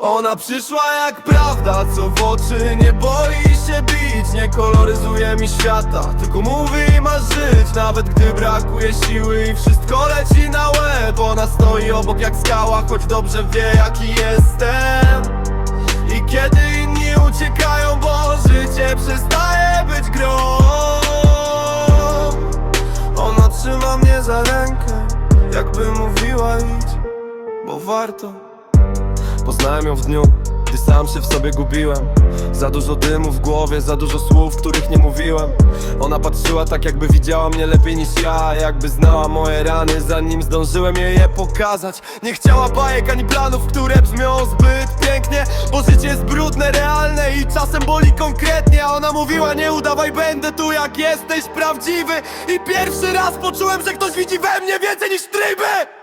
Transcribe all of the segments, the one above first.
Ona przyszła jak prawda, co w oczy nie boi się bić. Nie koloryzuje mi świata, tylko mówi ma żyć. Nawet gdy brakuje siły i wszystko leci na łeb. Ona stoi obok jak skała, choć dobrze wie jaki jestem. I kiedy inni uciekają, bo życie przestaje być grą. Ona trzyma mnie za rękę, jakby mówiła idź, bo warto Poznałem ją w dniu, gdy sam się w sobie gubiłem. Za dużo dymu w głowie, za dużo słów, których nie mówiłem. Ona patrzyła tak jakby widziała mnie lepiej niż ja. Jakby znała moje rany, zanim zdążyłem jej je pokazać. Nie chciała bajek ani planów, które brzmią zbyt pięknie Bo życie jest brudne, realne i czasem boli konkretnie. A ona mówiła nie udawaj, będę tu jak jesteś prawdziwy. I pierwszy raz poczułem, że ktoś widzi we mnie więcej niż tryby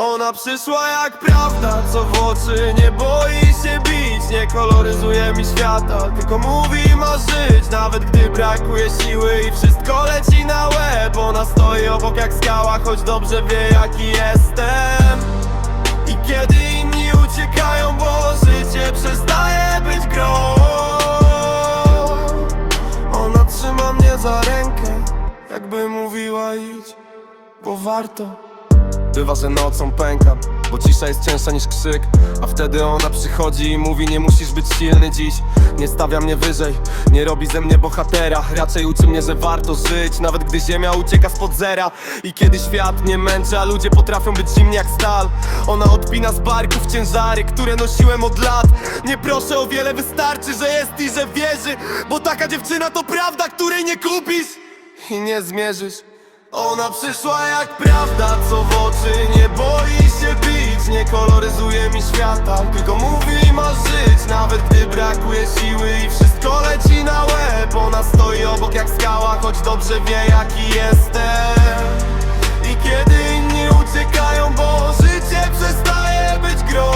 ona przyszła jak prawda, co w oczy nie boi się bić. Nie koloryzuje mi świata, tylko mówi ma żyć. Nawet gdy brakuje siły i wszystko leci na łeb Ona stoi obok jak skała, choć dobrze wie jaki jestem. I kiedy inni uciekają, bo życie przestaje być grą. Ona trzyma mnie za rękę, jakby mówiła idź, bo warto Bywa, że nocą pękam, bo cisza jest cięższa niż krzyk. A wtedy ona przychodzi i mówi nie musisz być silny dziś. Nie stawia mnie wyżej, nie robi ze mnie bohatera. Raczej uczy mnie, że warto żyć, nawet gdy ziemia ucieka spod zera. I kiedy świat mnie męczy, a ludzie potrafią być zimni jak stal. Ona odpina z barków ciężary, które nosiłem od lat. Nie proszę o wiele, wystarczy, że jest i że wierzy Bo taka dziewczyna to prawda, której nie kupisz i nie zmierzysz. Ona przyszła jak prawda, oczy nie boi się bić Nie koloryzuje mi świata, tylko mówi ma żyć. Nawet gdy brakuje siły i wszystko leci na łeb Ona stoi obok jak skała, choć dobrze wie jaki jestem. I kiedy inni uciekają, bo życie przestaje być grą.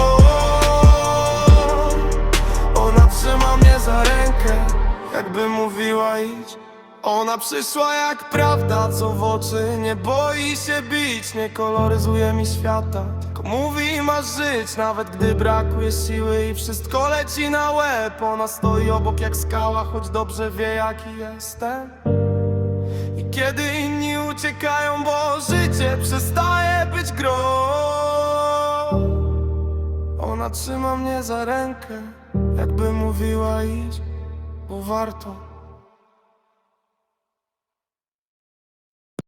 Ona trzyma mnie za rękę, jakby mówiła idź ona przyszła jak prawda, co w oczy nie boi się bić. Nie koloryzuje mi świata, tylko mówi ma żyć. Nawet gdy brakuje siły i wszystko leci na łeb. Ona stoi obok jak skała, choć dobrze wie jaki jestem. I kiedy inni uciekają, bo życie przestaje być grą Ona trzyma mnie za rękę, jakby mówiła idź, bo warto